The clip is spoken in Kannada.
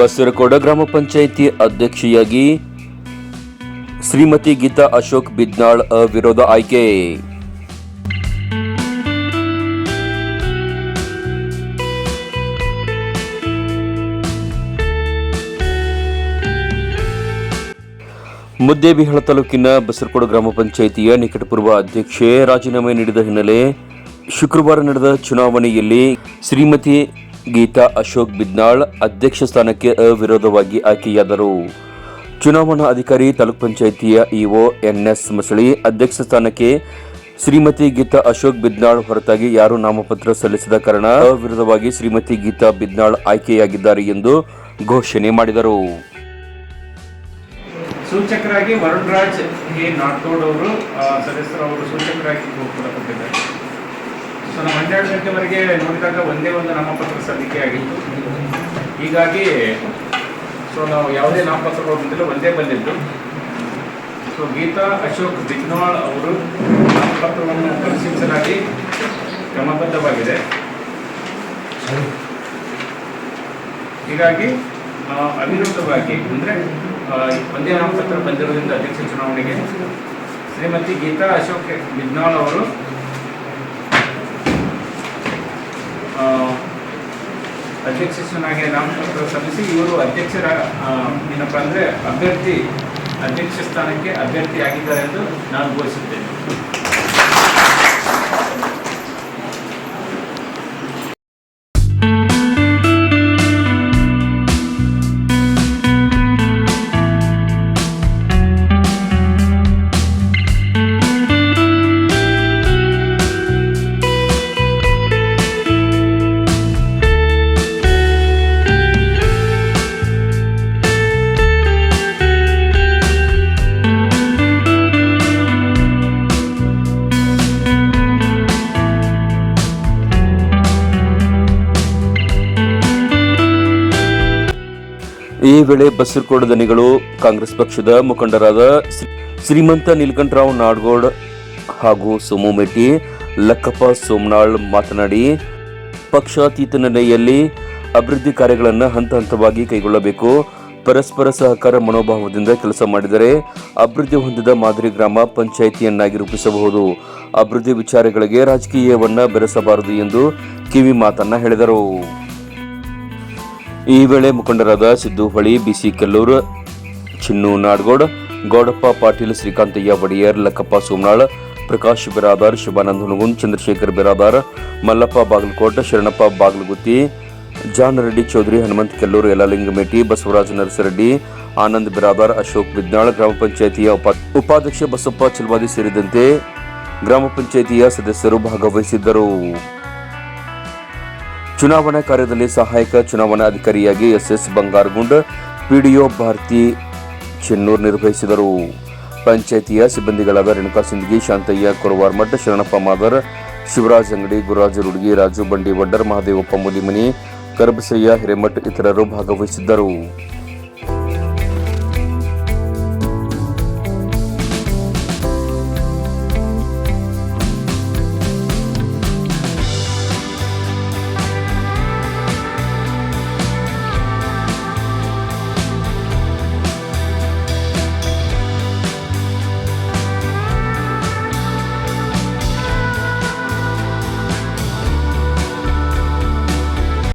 ಬಸರಕೋಡ ಗ್ರಾಮ ಪಂಚಾಯಿತಿ ಅಧ್ಯಕ್ಷೆಯಾಗಿ ಶ್ರೀಮತಿ ಗೀತಾ ಅಶೋಕ್ ಬಿದ್ನಾಳ್ ಅವಿರೋಧ ಆಯ್ಕೆ. ಮುದ್ದೇಬಿಹಾಳ ತಾಲೂಕಿನ ಬಸರಕೋಡ ಗ್ರಾಮ ಪಂಚಾಯಿತಿಯ ನಿಕಟಪೂರ್ವ ಅಧ್ಯಕ್ಷೆ ರಾಜೀನಾಮೆ ನೀಡಿದ ಹಿನ್ನೆಲೆ ಶುಕ್ರವಾರ ನಡೆದ ಚುನಾವಣೆಯಲ್ಲಿ ಶ್ರೀಮತಿ ಗೀತಾ ಅಶೋಕ್ ಬಿದ್ನಾಳ್ ಅಧ್ಯಕ್ಷ ಸ್ಥಾನಕ್ಕೆ ಅವಿರೋಧವಾಗಿ ಆಯ್ಕೆಯಾದರು. ಚುನಾವಣಾ ಅಧಿಕಾರಿ ತಾಲೂಕ್ ಪಂಚಾಯಿತಿಯ ಇಒ ಎನ್ಎಸ್ ಮಸಳಿ ಅಧ್ಯಕ್ಷ ಸ್ಥಾನಕ್ಕೆ ಶ್ರೀಮತಿ ಗೀತಾ ಅಶೋಕ್ ಬಿದ್ನಾಳ್ ಹೊರತಾಗಿ ಯಾರು ನಾಮಪತ್ರ ಸಲ್ಲಿಸದ ಕಾರಣ ಅವಿರೋಧವಾಗಿ ಶ್ರೀಮತಿ ಗೀತಾ ಬಿದ್ನಾಳ್ ಆಯ್ಕೆಯಾಗಿದ್ದಾರೆ ಎಂದು ಘೋಷಣೆ ಮಾಡಿದರು. ಸೂಚಕರಾಗಿ ವರುಣ್ ರಾಜ್ ನಾಟ್ಕೋಡ್ ಅವರು ಸದಸ್ಯರ ಸೂಚಕರಾಗಿ ಕೊಟ್ಟಿದ್ದಾರೆ. ಸೊ ನಾವು ಹನ್ನೆರಡು ಗಂಟೆವರೆಗೆ ನೋಡಿದಾಗ ಒಂದೇ ಒಂದು ನಾಮಪತ್ರ ಸಲ್ಲಿಕೆ ಆಗಿತ್ತು. ಹೀಗಾಗಿ ಸೊ ನಾವು ಯಾವುದೇ ನಾಮಪತ್ರಗಳು ಬಂದಿಲ್ಲ, ಒಂದೇ ಬಂದಿದ್ದು. ಸೊ ಗೀತಾ ಅಶೋಕ್ ಬಿಜ್ನಾಳ್ ಅವರು ನಾಮಪತ್ರವನ್ನು ಪರಿಶೀಲಿಸಲಾಗಿ ಕ್ರಮಬದ್ಧವಾಗಿದೆ. ಹೀಗಾಗಿ ಅವಿರೋಧವಾಗಿ, ಅಂದರೆ ಒಂದೇ ನಾಮಪತ್ರ ಬಂದಿರೋದ್ರಿಂದ ಅಧ್ಯಕ್ಷ ಚುನಾವಣೆಗೆ ಶ್ರೀಮತಿ ಗೀತಾ ಅಶೋಕ್ ಬಿಜ್ನಾಳ್ ಅವರು ಆ, ಅಧ್ಯಕ್ಷನಾಗಿ ನಾಮಪತ್ರ ಸಲ್ಲಿಸಿ ಇವರು ಅಧ್ಯಕ್ಷರ ಏನಪ್ಪ ಅಂದರೆ ಅಭ್ಯರ್ಥಿ ಅಧ್ಯಕ್ಷ ಸ್ಥಾನಕ್ಕೆ ಅಭ್ಯರ್ಥಿಯಾಗಿದ್ದಾರೆ ಎಂದು ನಾನು ಘೋಷಿಸುತ್ತೇನೆ. ಈ ವೇಳೆ ಬಸರಕೋಡ ದನಿಗಳು ಕಾಂಗ್ರೆಸ್ ಪಕ್ಷದ ಮುಖಂಡರಾದ ಶ್ರೀ- ಶ್ರೀಮಂತ ನೀಲಕಂಠರಾವ್ ನಾಡ್ಗೋಡ್ ಹಾಗೂ ಸೋಮು ಮೆಟ್ಟಿ ಲಕ್ಕಪ್ಪ ಸೋಮನಾಳ್ ಮಾತನಾಡಿ, ಪಕ್ಷಾತೀತ ನೆಲೆಯಲ್ಲಿ ಅಭಿವೃದ್ಧಿ ಕಾರ್ಯಗಳನ್ನು ಹಂತ ಹಂತವಾಗಿ ಕೈಗೊಳ್ಳಬೇಕು. ಪರಸ್ಪರ ಸಹಕಾರ ಮನೋಭಾವದಿಂದ ಕೆಲಸ ಮಾಡಿದರೆ ಅಭಿವೃದ್ಧಿ ಹೊಂದಿದ ಮಾದರಿ ಗ್ರಾಮ ಪಂಚಾಯಿತಿಯನ್ನಾಗಿ ರೂಪಿಸಬಹುದು. ಅಭಿವೃದ್ಧಿ ವಿಚಾರಗಳಿಗೆ ರಾಜಕೀಯವನ್ನು ಬೆರೆಸಬಾರದು ಎಂದು ಕಿವಿ ಮಾತನ್ನ ಹೇಳಿದರು. ಈ ವೇಳೆ ಮುಖಂಡರಾದ ಸಿದ್ದು ಹೊಳಿ ಬಿಸಿ ಕೆಲ್ಲೂರು, ಚಿನ್ನು ನಾಡ್ಗೋಡ್, ಗೌಡಪ್ಪ ಪಾಟೀಲ್, ಶ್ರೀಕಾಂತಯ್ಯ, ಒಡೆಯರ್, ಲಕ್ಕಪ್ಪ ಸೋಮನಾಳ್, ಪ್ರಕಾಶ್ ಬಿರಾದಾರ್ ಶಿವಾನಂದ ಹುನಗುಂದ್ ಚಂದ್ರಶೇಖರ್ ಬಿರಾದಾರ್, ಮಲ್ಲಪ್ಪ ಬಾಗಲಕೋಟ್, ಶರಣಪ್ಪ ಬಾಗಲಗುತ್ತಿ ಜಾನ್ ರೆಡ್ಡಿ ಚೌಧರಿ, ಹನುಮಂತ್ ಕೆಲ್ಲೂರು, ಯಲಲಿಂಗಮೇಟಿ, ಬಸವರಾಜ ನರಸರೆಡ್ಡಿ, ಆನಂದ್ ಬಿರಾದಾರ್, ಅಶೋಕ್ ಬಿದ್ನಾಳ್, ಗ್ರಾಮ ಪಂಚಾಯಿತಿಯ ಉಪ, ಉಪಾಧ್ಯಕ್ಷ ಬಸಪ್ಪ ಚಲ್ವಾದಿ ಸೇರಿದಂತೆ ಗ್ರಾಮ ಪಂಚಾಯಿತಿಯ ಸದಸ್ಯರು ಭಾಗವಹಿಸಿದ್ದರು. ಚುನಾವಣಾ ಕಾರ್ಯದಲ್ಲಿ ಸಹಾಯಕ ಚುನಾವಣಾ ಅಧಿಕಾರಿಯಾಗಿ ಎಸ್ಎಸ್ ಬಂಗಾರಗುಂಡ್ ಪಿಡಿಒ ಭಾರತಿ ಚೆನ್ನೂರ್ ನಿರ್ವಹಿಸಿದರು. ಪಂಚಾಯಿತಿಯ ಸಿಬ್ಬಂದಿಗಳಾದ ರೇಣುಕಾ ಸಿಂದಗಿ, ಶಾಂತಯ್ಯ ಕೊರವಾರ್ಮಠ್ ಶರಣಪ್ಪ ಮಾದರ್, ಶಿವರಾಜ್ ಅಂಗಡಿ, ಗುರುರಾಜ ರುಡ್ಗಿ, ರಾಜು ಬಂಡಿ, ವಡ್ಡರ್ ಮಹಾದೇವಪ್ಪ ಮುದಿಮನಿ, ಕರಬಸಯ್ಯ ಹಿರೇಮಠ್ ಇತರರು ಭಾಗವಹಿಸಿದ್ದರು.